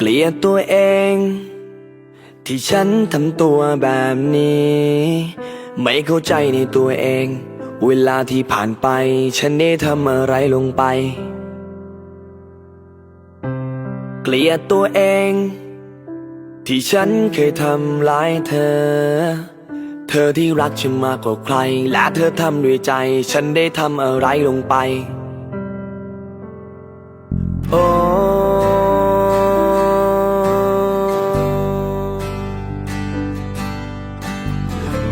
เกลียดตัวเอง ที่ฉันทำตัวแบบนี้ ไม่เข้าใจในตัวเอง เวลาที่ผ่านไป ฉันได้ทำอะไรลงไป เกลียดตัวเอง ที่ฉันเคยทำร้ายเธอ เธอที่รักฉันมากกว่าใคร และเธอทำด้วยใจ ฉันได้ทำอะไรลงไป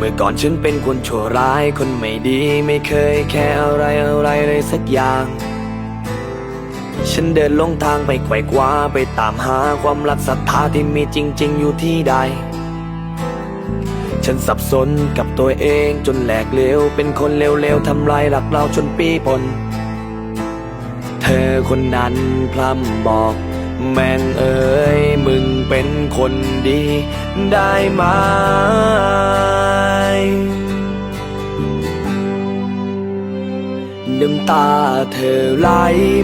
มื่อก่อนฉันเป็นคนชั่วร้ายคนไม่ดีไม่เคยแค่อะไรอะไรเลยสักอย่าง ฉันเดินลงทางไปไขว่คว้าไปตามหาความรักศรัทธาที่มีจริง ๆ อยู่ที่ใด ฉันสับสนกับตัวเองจนแหลกเลวเป็นคนเลวๆทำลายหลักเราจนปีปนเธอคนนั้นพร่ำบอก แม่งเอ๋ยมึงเป็นคนดีได้ไหมน้ำตาเธอไหล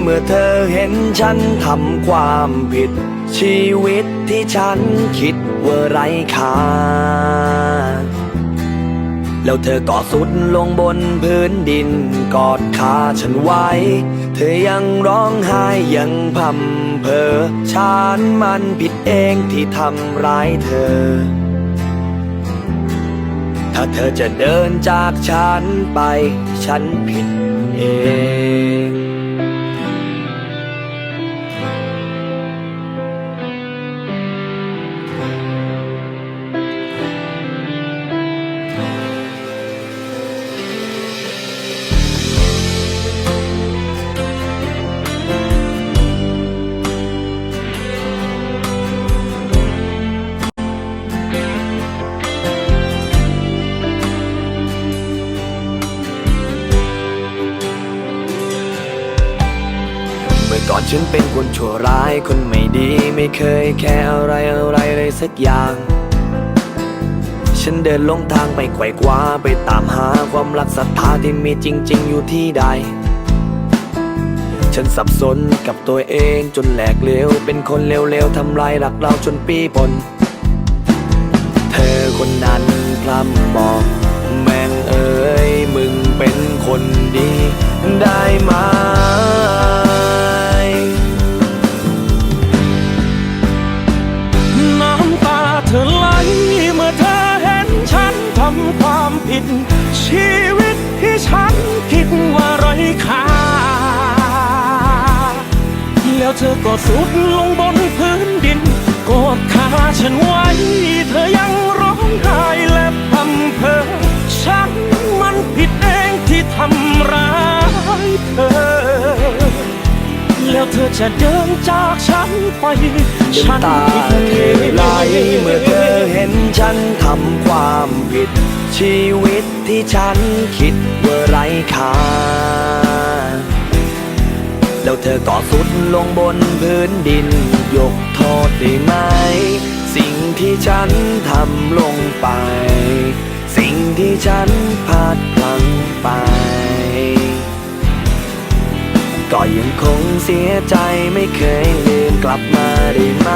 เมื่อเธอเห็นฉันทำความผิด ชีวิตที่ฉันคิดว่าไร้ค่าแล้วเธอก็สุดลงบนพื้นดินกอด ขาฉันไว้ เธอยังร้องไห้ยังพำเพอฉันมันผิดเองที่ทำร้ายเธอ ถ้าเธอจะเดินจากฉันไป ฉันผิด องเมื่อนฉันเป็นคนชั่วร้ายคนไม่ดีไม่เคยแค่อะไรอะไรเลยสักอย่าง ฉันเดินลงทางไปไขว่คว้าไปตามหาความรักศรัทธาที่มีจริง ๆ อยู่ที่ใด ฉันสับสนกับตัวเองจนแหลกเลวเป็นคนเลวๆทำลายหลักเราจนปีปน เธอคนนั้นพร่ำบอก แม่งเอ๋ยมึงเป็นคนดีได้ไหมำความผิด ชีวิตที่ฉันคิดว่าไร้ค่าแล้วเธอก็สุดลงบนพื้นดินกอดขาฉันไว้ เธอยังร้องไห้และพำเพอฉันมันผิดเองที่ทำร้ายเธอ แล้วเธอจะเดินจากฉันไป ฉันตาผิดเธเออง ชีวิตที่ฉันคิดว่าไร้ค่า แล้วเธอก็สุดลงบนพื้นดิน ยกโทษได้ไหม สิ่งที่ฉันทำลงไป สิ่งที่ฉันพลาดพลั้งไป ก็ยังคงเสียใจไม่เคยลืมกลับมาได้ไหม